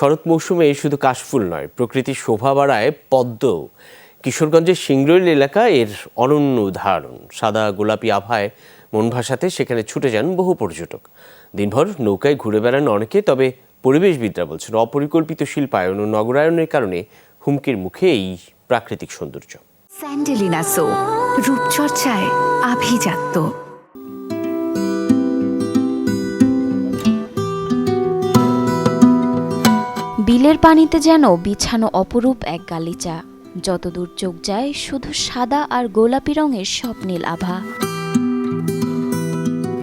শরৎ মৌসুমে শুধু কাশফুল নয়, প্রকৃতির শোভা বাড়ায় পদ্ম কিশোরগঞ্জের সিংরৈল এলাকা এর অনন্য উদাহরণ। সাদা গোলাপি আভায় মন ভাসাতে সেখানে ছুটে যান বহু পর্যটক। দিনভর নৌকায় ঘুরে বেড়ান অনেকে, তবে পরিবেশবিদরা বলছেন, অপরিকল্পিত শিল্পায়ন ও নগরায়নের কারণে হুমকির মুখে এই প্রাকৃতিক সৌন্দর্য। স্যান্ডেলিনা সো, রূপচর্চায় আভিজাত্য। বিলের পানিতে যেন বিছানো অপরূপ এক গালিচা। যতদূর চোখ যায়, শুধু সাদা আর গোলাপি রঙের স্বপ্নীল আভা।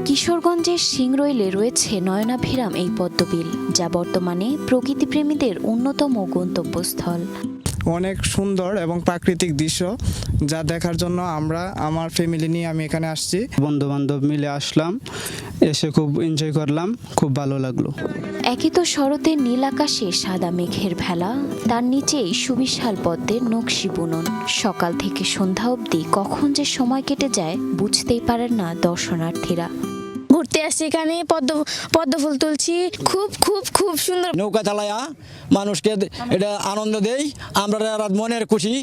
কিশোরগঞ্জের সিংরইলে রয়েছে নয়নাভিরাম এই পদ্মবিল, যা বর্তমানে প্রকৃতিপ্রেমীদের অন্যতম গন্তব্যস্থল। অনেক সুন্দর এবং প্রাকৃতিক দৃশ্য যা দেখার জন্য আমরা আমার ফ্যামিলি নিয়ে আমি এখানে আসছি। বন্ধু বান্ধব মিলে আসলাম এসে খুব এনজয় করলাম খুব ভালো লাগল। একই তো শরতের নীল আকাশে সাদা মেঘের ভেলা তার নিচেই সুবিশাল পদ্মের নকশি বুনন। সকাল থেকে সন্ধ্যা অবধি কখন যে সময় কেটে যায় বুঝতেই পারেন না দর্শনার্থীরা। আসছি এখানে পদ্ম পদ্ম ফুল তুলছি। খুব খুব খুব সুন্দর। নৌকা চালায়া মানুষকে এটা আনন্দ দেই আমরা মনের খুশি।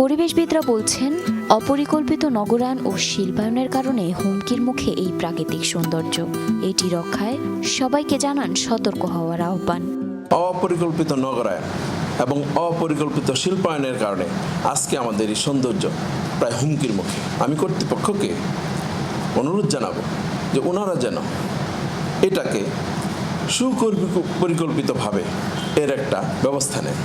পরিবেশবিদরা বলছেন অপরিকল্পিত নগরায়ন ও শিল্পায়নের কারণে হুমকির মুখে এই প্রাকৃতিক সৌন্দর্য। এটি রক্ষায় সবাইকে জানান সতর্ক হওয়ার আহ্বান। অপরিকল্পিত নগরায়ন এবং অপরিকল্পিত শিল্পায়নের কারণে আজকে আমাদের এই সৌন্দর্য প্রায় হুমকির মুখে। আমি কর্তৃপক্ষকে অনুরোধ জানাব যে ওনারা যেন এটাকে সুপরিকল্পিতভাবে এর একটা ব্যবস্থা নেন।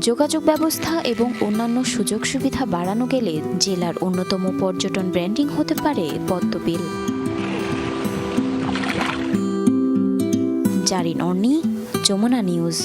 যোগাযোগ ব্যবস্থা এবং অন্যান্য সুযোগ সুবিধা বাড়ানো গেলে জেলার অন্যতম পর্যটন ব্র্যান্ডিং হতে পারে পদ্মবিল। জারিন অর্নি, যমুনা নিউজ।